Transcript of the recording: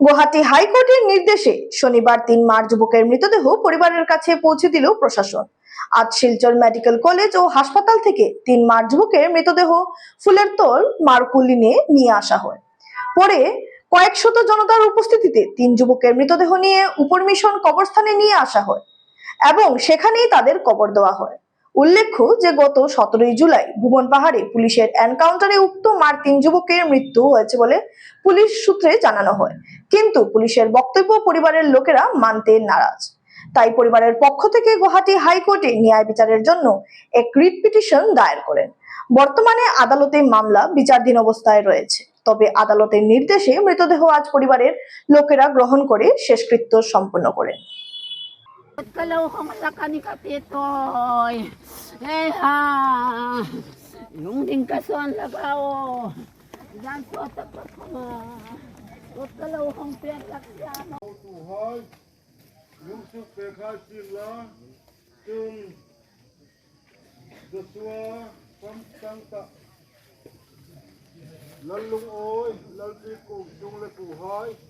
গুয়াহাটি হাইকোর্টের নির্দেশে শনিবার তিন মার যুবকের মৃতদেহ পরিবারের কাছে পৌঁছে দিল প্রশাসন। আজ শিলচর মেডিকেল কলেজ ও হাসপাতাল থেকে তিন মার যুবকের মৃতদেহ ফুলের তোল মারকুলিনে নিয়ে আসা হয়। পরে কয়েকশত জনতার উপস্থিতিতে তিন যুবকের মৃতদেহ নিয়ে উপর মিশন কবরস্থানে নিয়ে আসা হয় এবং সেখানেই তাদের কবর দেওয়া হয়। উল্লেখ্য যে গত সতেরোই জুলাই ভুবন পাহাড়ে পুলিশের এনকাউন্টারে উক্ত মার তিন যুবকের মৃত্যু হয়েছে বলে পুলিশ সূত্রে জানানো হয়। কিন্তু পুলিশের বক্তব্য পরিবারের লোকেরা মানতে নারাজ। তাই পরিবারের পক্ষ থেকে গুয়াহাটি হাইকোর্টে ন্যায় বিচারের জন্য এক রিট পিটিশন দায়ের করেন। বর্তমানে আদালতে মামলা বিচারাধীন অবস্থায় রয়েছে। তবে আদালতের নির্দেশে মৃতদেহ আজ পরিবারের লোকেরা গ্রহণ করে শেষকৃত্য সম্পন্ন করেন। હા લુંગી કસોન લગાવો જાણતો પોતલો હું પેટાનો હોય યુસુફ પેખાશીલા તુમ દસવા કમ સંતા લલ્લુ ઓય લલ્લી કુ જુંગલે કુ હોય